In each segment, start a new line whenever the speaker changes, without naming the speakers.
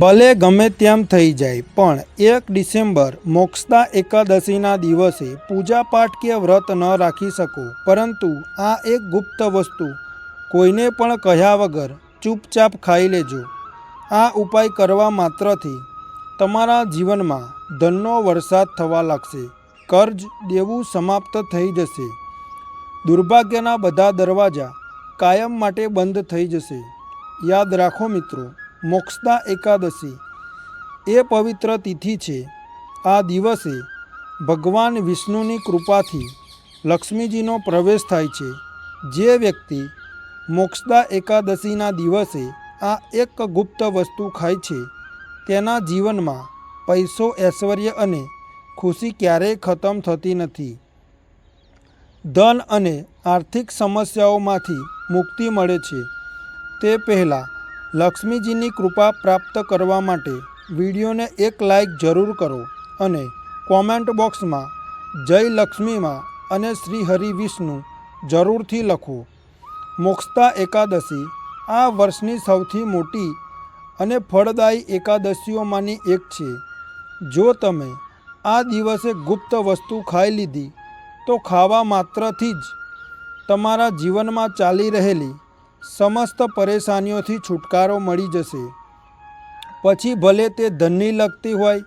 ભલે ગમે તેમ થઈ જાય, પણ એક ડિસેમ્બર મોક્ષદા એકાદશીના દિવસે પૂજાપાઠ કે વ્રત ન રાખી શકો. પરંતુ આ એક ગુપ્ત વસ્તુ. કોઈને પણ કહ્યા વગર ચૂપચાપ ખાઈ લેજો. આ ઉપાય કરવા માત્રથી તમારા જીવનમાં ધનનો વરસાદ થવા લાગશે. કર્જ દેવું સમાપ્ત થઈ જશે. દુર્ભાગ્યના બધા દરવાજા કાયમ માટે બંધ થઈ જશે. યાદ રાખો મિત્રો મોક્ષદા એકાદશી. એ પવિત્ર તિથિ છે. આ દિવસે ભગવાન વિષ્ણુની કૃપાથી લક્ષ્મીજીનો પ્રવેશ થાય છે. જે વ્યક્તિ મોક્ષદા એકાદશીના દિવસે આ એક ગુપ્ત વસ્તુ ખાય છે, તેના જીવનમાં પૈસો ઐશ્વર્ય અને ખુશી ક્યારેય ખતમ થતી નથી. ધન અને આર્થિક સમસ્યાઓમાંથી મુક્તિ મળે છે. તે પહેલાં લક્ષ્મીજીની કૃપા પ્રાપ્ત કરવા માટે વિડીયોને એક લાઈક જરૂર કરો અને કોમેન્ટ બોક્સમાં જય લક્ષ્મીમાં અને શ્રી હરિ વિષ્ણુ જરૂરથી લખો. મોક્ષતા એકાદશી આ વર્ષની સૌથી મોટી અને ફળદાયી એકાદશીઓમાંની એક છે. જો તમે આ દિવસે ગુપ્ત વસ્તુ ખાઈ લીધી, તો ખાવા માત્રથી જ તમારા જીવનમાં ચાલી રહેલી સમસ્ત પરેશાનીઓથી છુટકારો મળી જશે. પછી ભલે તે ધનની લગતી હોય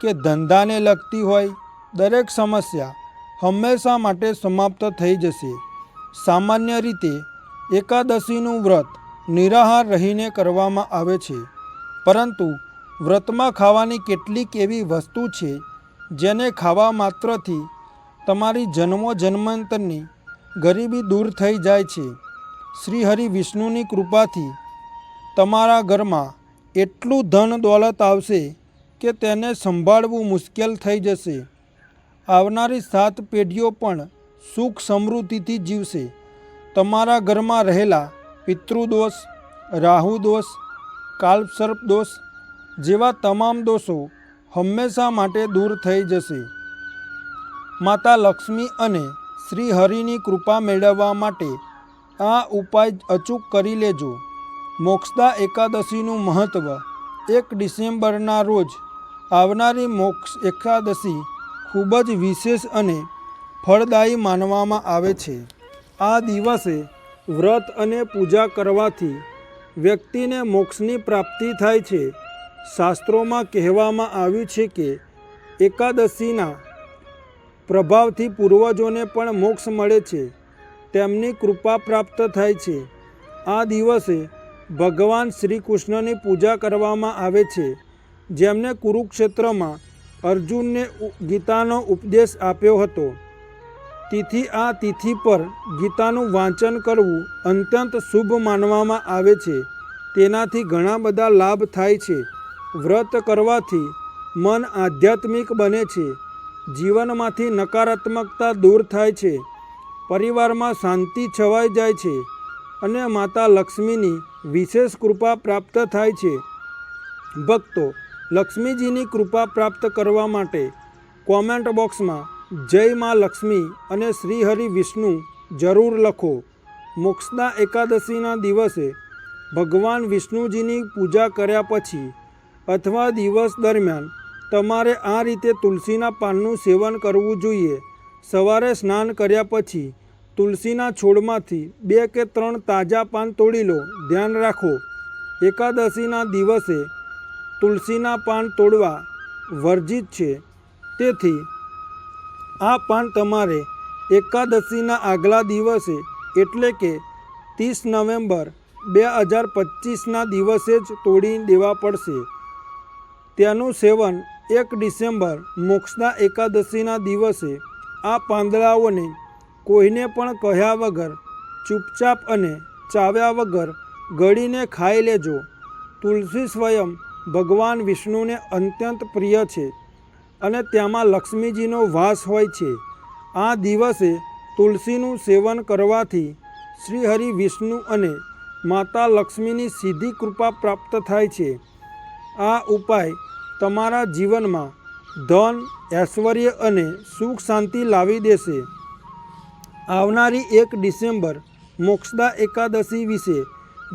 કે ધંધાને લગતી હોય, દરેક સમસ્યા હંમેશા માટે સમાપ્ત થઈ જશે. સામાન્ય રીતે એકાદશીનું વ્રત નિરાહાર રહીને કરવામાં આવે છે, પરંતુ વ્રતમાં ખાવાની કેટલીક એવી વસ્તુ છે જેને ખાવા માત્રથી તમારી જન્મો જન્માંતરની ગરીબી દૂર થઈ જાય છે. શ્રી હરિ વિષ્ણુની કૃપાથી તમારા ઘરમાં એટલું ધન દોલત આવશે કે તેને સંભાળવું મુશ્કેલ થઈ જશે. આવનારી સાત પેઢીઓ પણ સુખ સમૃદ્ધિથી જીવશે. તમારા ઘરમાં રહેલા પિતૃદોષ રાહુ દોષ કાલ્પસર્પ દોષ જેવા તમામ દોષો હંમેશા માટે દૂર થઈ જશે. માતા લક્ષ્મી અને શ્રી હરિની કૃપા મેળવવા માટે આ ઉપાય અચૂક કરી લેજો. મોક્ષદા એકાદશીનું મહત્ત્વ એક ડિસેમ્બરના રોજ આવનારી મોક્ષ એકાદશી ખૂબ જ વિશેષ અને ફળદાયી માનવામાં આવે છે. આ દિવસે વ્રત અને પૂજા કરવાથી વ્યક્તિને મોક્ષની પ્રાપ્તિ થાય છે. શાસ્ત્રોમાં કહેવામાં આવ્યું છે કે એકાદશીના પ્રભાવથી પૂર્વજોને પણ મોક્ષ મળે છે. તેમની કૃપા પ્રાપ્ત થાય છે. આ દિવસે ભગવાન શ્રી કૃષ્ણની પૂજા કરવામાં આવે છે, જેમને કુરુક્ષેત્રમાં અર્જુનને ગીતાનો ઉપદેશ આપ્યો હતો. તિથિ આ તિથિ પર ગીતાનું વાંચન કરવું અત્યંત શુભ માનવામાં આવે છે. તેનાથી ઘણા બધા લાભ થાય છે. વ્રત કરવાથી મન આધ્યાત્મિક બને છે. જીવનમાંથી નકારાત્મકતા દૂર થાય છે. પરિવારમાં શાંતિ છવાઈ જાય છે અને માતા લક્ષ્મીની વિશેષ કૃપા પ્રાપ્ત થાય છે. ભક્તો, લક્ષ્મીજીની કૃપા પ્રાપ્ત કરવા માટે કોમેન્ટ બોક્સમાં જય મા લક્ષ્મી અને શ્રી હરિ વિષ્ણુ જરૂર લખો. મોક્ષદા એકાદશીના દિવસે ભગવાન વિષ્ણુજીની પૂજા કર્યા પછી અથવા દિવસ દરમિયાન તમારે આ રીતે તુલસીના પાનનું સેવન કરવું જોઈએ. સવારે સ્નાન કર્યા પછી તુલસીના છોડમાંથી બે કે ત્રણ તાજા પાન તોડી લો. ધ્યાન રાખો, એકાદશીના દિવસે તુલસીના પાન તોડવા વર્જિત છે. તેથી, આ પાન તમારે એકાદશીના આગલા દિવસે, એટલે કે ત્રીસ નવેમ્બર બે હજાર પચીસના દિવસે જ તોડી દેવા પડશે. તેનું સેવન એક ડિસેમ્બર મોક્ષના એકાદશીના દિવસે આ પાંદડાઓને કોઈને પણ કહ્યા વગર ચૂપચાપ અને ચાવ્યા વગર ગળીને ખાઈ લેજો. તુલસી સ્વયં ભગવાન વિષ્ણુને અત્યંત પ્રિય છે અને તેમાં લક્ષ્મીજીનો વાસ હોય છે. આ દિવસે તુલસીનું સેવન કરવાથી શ્રી હરિ વિષ્ણુ અને માતા લક્ષ્મીની સીધી કૃપા પ્રાપ્ત થાય છે. આ ઉપાય તમારા જીવનમાં ધન, ઐશ્વર્ય અને સુખ શાંતિ લાવી દેશે. આવનારી એક ડિસેમ્બર, મોક્ષદા એકાદશી વિશે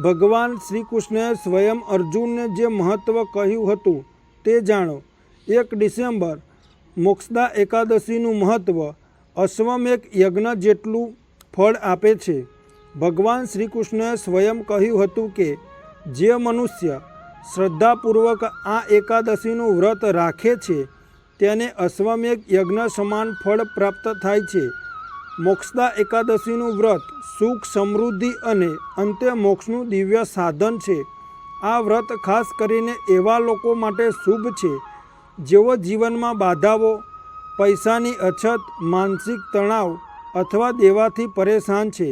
ભગવાન શ્રી કૃષ્ણએ સ્વયં અર્જુનને જે મહત્ત્વ કહ્યું હતું તે જાણો. એક ડિસેમ્બર, મોક્ષદા એકાદશીનું મહત્ત્વ અશ્વમેક યજ્ઞ જેટલું ફળ આપે છે. ભગવાન શ્રી કૃષ્ણએ સ્વયં કહ્યું હતું કે, જે મનુષ્ય શ્રદ્ધાપૂર્વક આ એકાદશીનું વ્રત રાખે છે, તેને અશ્વમેઘ યજ્ઞ સમાન ફળ પ્રાપ્ત થાય છે. મોક્ષદા એકાદશીનું વ્રત, સુખ, સમૃદ્ધિ અને અંતે મોક્ષનું દિવ્ય સાધન છે. આ વ્રત ખાસ કરીને એવા લોકો માટે શુભ છે, જેઓ જીવનમાં બાધાઓ, પૈસાની અછત, માનસિક તણાવ અથવા દેવાથી પરેશાન છે.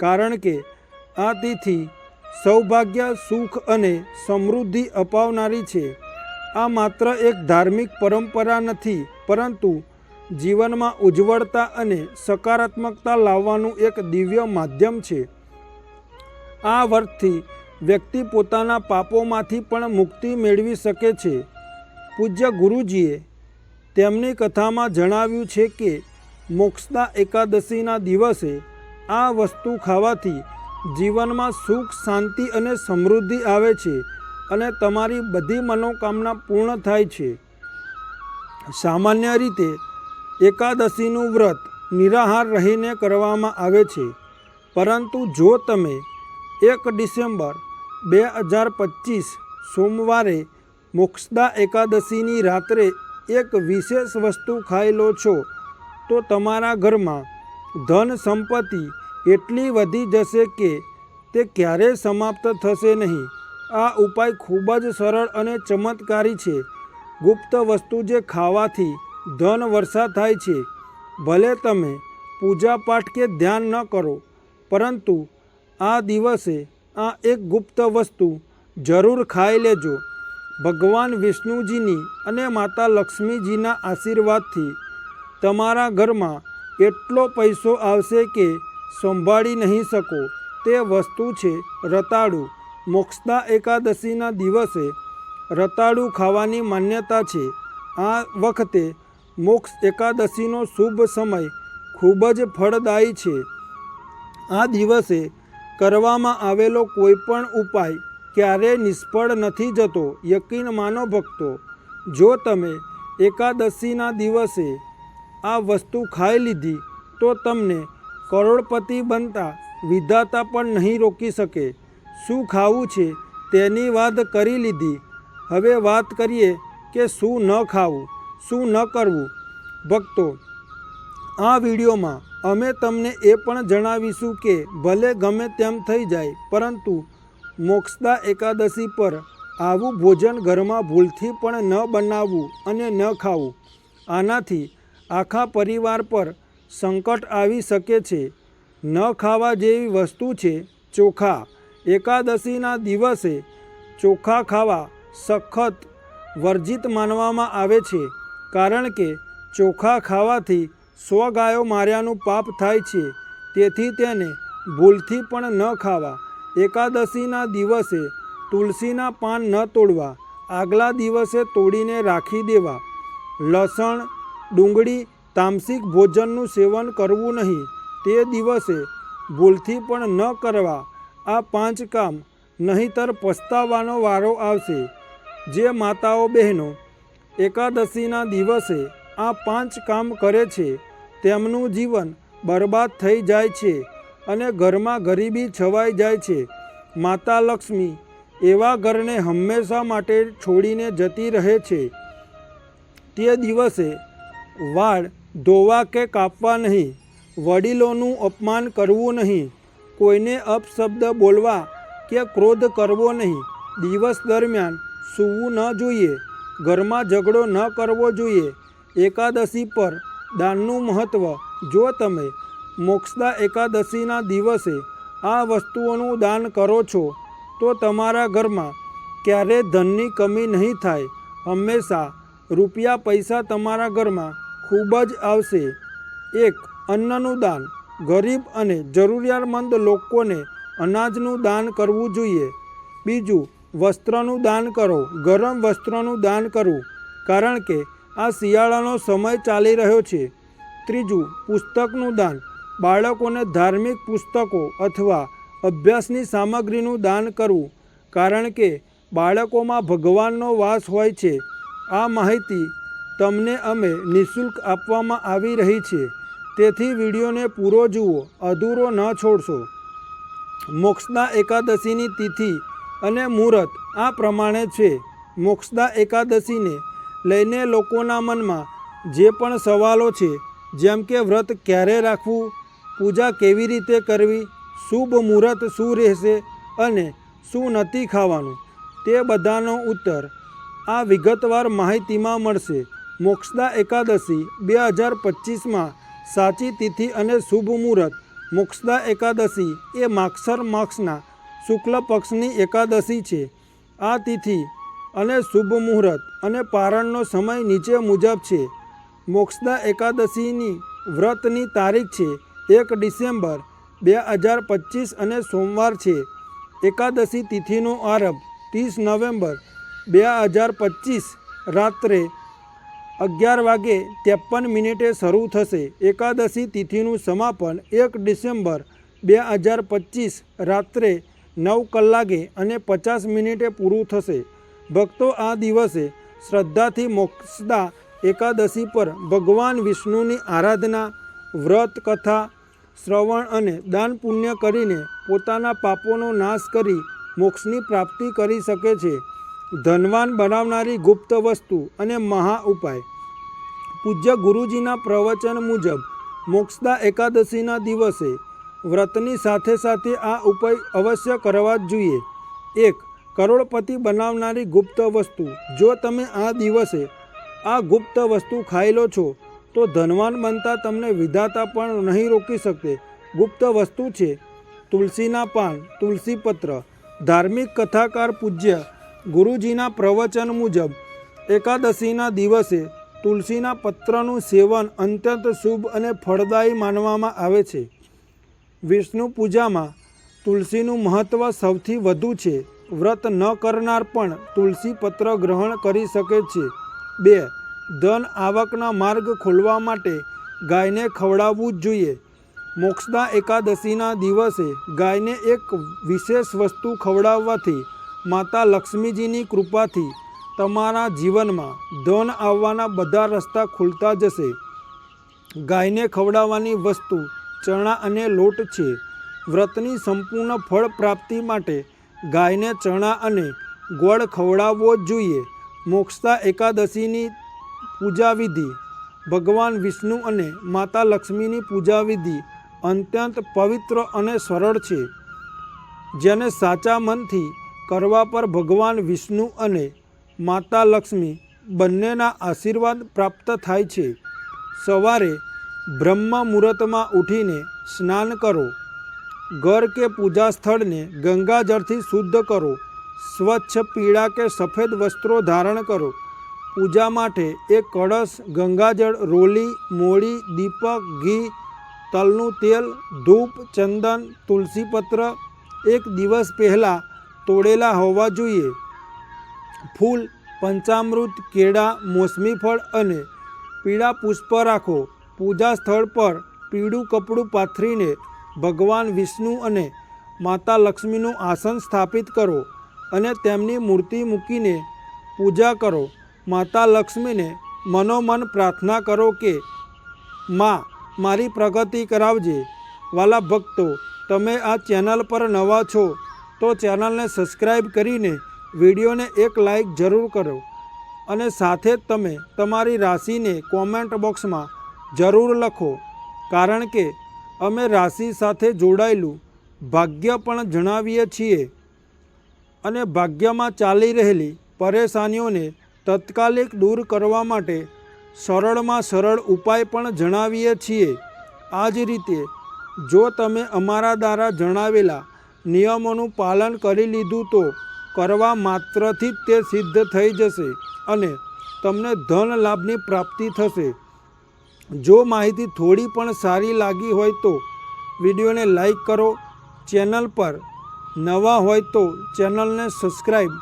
કારણ કે આ તિથિ સૌભાગ્ય, સુખ અને સમૃદ્ધિ અપાવનારી છે. આ માત્ર એક ધાર્મિક પરંપરા નથી, પરંતુ જીવનમાં ઉજ્જવળતા અને સકારાત્મકતા લાવવાનું એક દિવ્ય માધ્યમ છે. આ વર્તથી વ્યક્તિ પોતાના પાપોમાંથી પણ મુક્તિ મેળવી શકે છે. પૂજ્ય ગુરુજીએ તેમની કથામાં જણાવ્યું છે કે મોક્ષદા એકાદશીના દિવસે આ વસ્તુ ખાવાથી જીવનમાં સુખ, શાંતિ અને સમૃદ્ધિ આવે છે અને તમારી બધી મનોકામના પૂર્ણ થાય છે. સામાન્ય રીતે એકાદશીનું વ્રત નિરાહાર રહીને કરવામાં આવે છે. પરંતુ જો તમે એક ડિસેમ્બર બે હજાર પચીસ સોમવારે મોક્ષદા એકાદશીની રાત્રે એક વિશેષ વસ્તુ ખાઈ લો છો, તો તમારા ઘરમાં ધન સંપત્તિ એટલી વધી જશે કે તે ક્યારેય સમાપ્ત થશે નહીં. આ ઉપાય ખૂબ જ સરળ અને ચમત્કારી છે. ગુપ્ત વસ્તુ જે ખાવાથી ધન વર્ષા થાય છે. ભલે તમે પૂજાપાઠ કે ધ્યાન ન કરો, પરંતુ આ દિવસે આ એક ગુપ્ત વસ્તુ જરૂર ખાઈ લેજો. ભગવાન વિષ્ણુજીની અને માતા લક્ષ્મીજીના આશીર્વાદથી તમારા ઘરમાં એટલો પૈસો આવશે કે સંભાળી નહીં શકો. તે વસ્તુ છે રતાળુ. મોક્ષદા એકાદશીના દિવસે રતાળુ ખાવાની માન્યતા છે. આ વખતે મોક્ષ એકાદશીનો શુભ સમય ખૂબ જ ફળદાયી છે. આ દિવસે કરવામાં આવેલો કોઈપણ ઉપાય ક્યારેય નિષ્ફળ નથી જતો, યકીન માનો ભક્તો, જો તમે એકાદશીના દિવસે આ વસ્તુ ખાઈ લીધી, તો તમને કરોડપતિ બનતા વિધાતા પણ નહીં રોકી શકે. શું ખાવું છે તેની વાત કરી લીધી. હવે વાત કરીએ કે શું ન ખાવું. શું ન કરવું? ભક્તો, આ વિડીયોમાં અમે તમને એ પણ જણાવીશું કે ભલે ગમે તેમ થઈ જાય, પરંતુ મોક્ષદા એકાદશી પર આવું ભોજન ઘરમાં ભૂલથી પણ ન બનાવવું અને ન ખાવું. આનાથી આખા પરિવાર પર સંકટ આવી શકે છે. ન ખાવા જેવી વસ્તુ છે ચોખા. એકાદશીના દિવસે ચોખા ખાવા સખત વર્જિત માનવામાં આવે છે. કારણ કે ચોખા ખાવાથી સો ગાયો માર્યાનું પાપ થાય છે, તેથી તેને ભૂલથી પણ ન ખાવા. એકાદશીના દિવસે તુલસીના પાન ન તોડવા, આગલા દિવસે તોડીને રાખી દેવા. લસણ, ડુંગળી, તામસિક ભોજનનું સેવન કરવું નહીં, તે દિવસે ભૂલથી પણ ન કરવા. આ પાંચ કામ નહીંતર પસ્તાવાનો વારો આવશે. જે માતાઓ બહેનો એકાદશીના દિવસે આ પાંચ કામ કરે છે, તેમનું જીવન બરબાદ થઈ જાય છે અને ઘરમાં ગરીબી છવાઈ જાય છે. માતા લક્ષ્મી એવા ઘરને હંમેશા માટે છોડીને જતી રહે છે. તે દિવસે વાળ ધોવા કે કાપવા નહીં, વડીલોનું અપમાન કરવું નહીં, કોઈને અપશબ્દ બોલવા કે ક્રોધ કરવો નહીં, દિવસ દરમિયાન સૂવું ન જોઈએ. ઘરમાં ઝઘડો ન કરવો જોઈએ. એકાદશી પર દાનનું મહત્ત્વ જો તમે મોક્ષદા એકાદશીના દિવસે આ વસ્તુઓનું દાન કરો છો, તો તમારા ઘરમાં ક્યારેય ધનની કમી નહીં થાય. હંમેશા રૂપિયા પૈસા તમારા ઘરમાં ખૂબ જ આવશે. એક, અન્નનું દાન. ગરીબ અને જરૂરિયાતમંદ લોકોને અનાજનું દાન કરવું જોઈએ. બીજું વસ્ત્રનું દાન કરો, ગરમ વસ્ત્રનું દાન કરવું કારણ કે આ શિયાળાનો સમય ચાલી રહ્યો છે. ત્રીજું, પુસ્તકનું દાન. બાળકોને ધાર્મિક પુસ્તકો અથવા અભ્યાસની સામગ્રીનું દાન કરવું, કારણ કે બાળકોમાં ભગવાનનો વાસ હોય છે. આ માહિતી તમને અમે નિઃશુલ્ક આપવામાં આવી રહી છે. તેથી વિડીયોને પૂરો જુઓ, અધૂરો ન છોડશો. મોક્ષના એકાદશીની તિથિ અને મુહૂર્ત આ પ્રમાણે છે. મોક્ષદા એકાદશીને લઈને લોકોના મનમાં જે પણ સવાલો છે, જેમ કે વ્રત ક્યારે રાખવું, પૂજા કેવી રીતે કરવી, શુભ મુહૂર્ત શું રહેશે અને શું નથી ખાવાનું, તે બધાનો ઉત્તર આ વિગતવાર માહિતીમાં મળશે. મોક્ષદા એકાદશી બે હજાર પચીસમાં સાચી તિથિ અને શુભ મુહૂર્ત. મોક્ષદા એકાદશી એ માક્ષર માસના શુક્લ પક્ષની એકાદશી છે. આ તિથિ અને શુભ મુહૂર્ત અને પારણનો સમય નીચે મુજબ છે. મોક્ષદા એકાદશીની વ્રતની તારીખ છે. એક ડિસેમ્બર બે હજાર પચીસ અને સોમવાર છે. એકાદશી તિથિનો આરંભ ત્રીસ નવેમ્બર બે હજાર પચીસ રાત્રે અગિયાર વાગે ત્રેપન મિનિટે શરૂ થશે. એકાદશી તિથિનું સમાપન એક ડિસેમ્બર બે હજાર પચીસ રાત્રે નવ કલાકે અને પચાસ મિનિટે પૂરું થશે. ભક્તો આ દિવસે શ્રદ્ધાથી મોક્ષદા એકાદશી પર ભગવાન વિષ્ણુની આરાધના, વ્રત કથા, શ્રવણ અને દાન પુણ્ય કરીને પોતાના પાપોનો નાશ કરી મોક્ષની પ્રાપ્તિ કરી શકે છે. ધનવાન બનાવનારી ગુપ્ત વસ્તુ અને મહા ઉપાય. પૂજ્ય ગુરુજીના પ્રવચન મુજબ મોક્ષદા એકાદશીના દિવસે વ્રતની સાથે સાથે આ ઉપાય અવશ્ય કરવા જ જોઈએ. એક, કરોડપતિ બનાવનારી ગુપ્ત વસ્તુ. જો તમે આ દિવસે આ ગુપ્ત વસ્તુ ખાઈ લો છો, તો ધનવાન બનતા તમને વિધાતા પણ નહીં રોકી શકે. ગુપ્ત વસ્તુ છે તુલસીના પાન, તુલસી પત્ર, ધાર્મિક કથાકાર પૂજ્ય, ગુરુજીના પ્રવચન મુજબ, એકાદશીના દિવસે તુલસીના પત્રનું સેવન અત્યંત શુભ અને ફળદાયી માનવામાં આવે છે. વિષ્ણુ પૂજામાં તુલસીનું મહત્ત્વ સૌથી વધુ છે. વ્રત ન કરનાર પણ તુલસી પત્ર ગ્રહણ કરી શકે છે. બે, ધન આવકના માર્ગ ખોલવા માટે ગાયને ખવડાવવું જ જોઈએ. મોક્ષદા એકાદશીના દિવસે ગાયને એક વિશેષ વસ્તુ ખવડાવવાથી માતા લક્ષ્મીજીની કૃપાથી તમારા જીવનમાં ધન આવવાના બધા રસ્તા ખુલતા જશે. ગાયને ખવડાવવાની વસ્તુ ચણા અને લોટ છે. વ્રતની સંપૂર્ણ ફળ પ્રાપ્તિ માટે ગાયને ચણા અને ગોળ ખવડાવવો જ જોઈએ. મોક્ષતા એકાદશીની પૂજા વિધિ ભગવાન વિષ્ણુ અને માતા લક્ષ્મીની પૂજા વિધિ અત્યંત પવિત્ર અને સરળ છે. જેને સાચા મનથી કરવા પર ભગવાન વિષ્ણુ અને માતા લક્ષ્મી બંનેના આશીર્વાદ પ્રાપ્ત થાય છે. સવારે બ્રહ્મ મુહૂર્તમાં ઉઠીને સ્નાન કરો. ઘર કે પૂજા સ્થળને ગંગાજળથી શુદ્ધ કરો. સ્વચ્છ પીળા કે સફેદ વસ્ત્રો ધારણ કરો. પૂજા માટે એક કળશ, ગંગાજળ, રોલી, મોળી, દીપક, ઘી, તલનું તેલ, ધૂપ, ચંદન, તુલસીપત્ર એક દિવસ પહેલાં તોડેલા હોવા જોઈએ. ફૂલ, પંચામૃત, કેળા મોસમી ફળ અને પીળા પુષ્પ રાખો. પૂજા સ્થળ પર પીળું કપડું પાથરીને ભગવાન વિષ્ણુ અને માતા લક્ષ્મીનું આસન સ્થાપિત કરો અને તેમની મૂર્તિ મૂકીને પૂજા કરો. માતા લક્ષ્મીને મનોમન પ્રાર્થના કરો કે, માં, મારી પ્રગતિ કરાવજે. વાલા ભક્તો, તમે આ ચેનલ પર નવા છો તો ચેનલને સબસ્ક્રાઈબ કરીને વિડીયોને એક લાઈક જરૂર કરો અને સાથે જ તમે તમારી રાશિને કોમેન્ટ બોક્સમાં જરૂર લખો, કારણ કે અમે રાશિ સાથે જોડાયેલું ભાગ્ય પણ જણાવીએ છીએ. અને ભાગ્યમાં ચાલી રહેલી પરેશાનીઓને તત્કાલિક દૂર કરવા માટે સરળમાં સરળ ઉપાય પણ જણાવીએ છીએ. આ જ રીતે, જો તમે અમારા દ્વારા જણાવેલા નિયમોનું પાલન કરી લીધું તો કરવા માત્રથી જ તે સિદ્ધ થઈ જશે અને તમને ધન લાભની પ્રાપ્તિ થશે. જો માહિતી થોડી પણ સારી લાગી હોય તો વિડીયોને લાઈક કરો, ચેનલ પર નવા હોય તો ચેનલને સબસ્ક્રાઈબ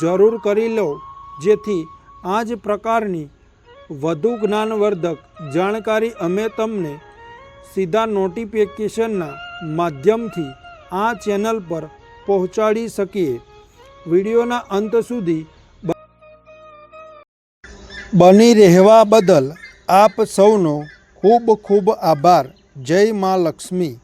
જરૂર કરી લો, જેથી આ જ પ્રકારની વધુ જ્ઞાનવર્ધક જાણકારી અમે તમને સીધા નોટિફિકેશનના માધ્યમથી આ ચેનલ પર પહોંચાડી શકીએ. વિડીયોના અંત સુધી બની રહેવા બદલ આપ સૌનો ખૂબ ખૂબ આભાર. જય મા લક્ષ્મી.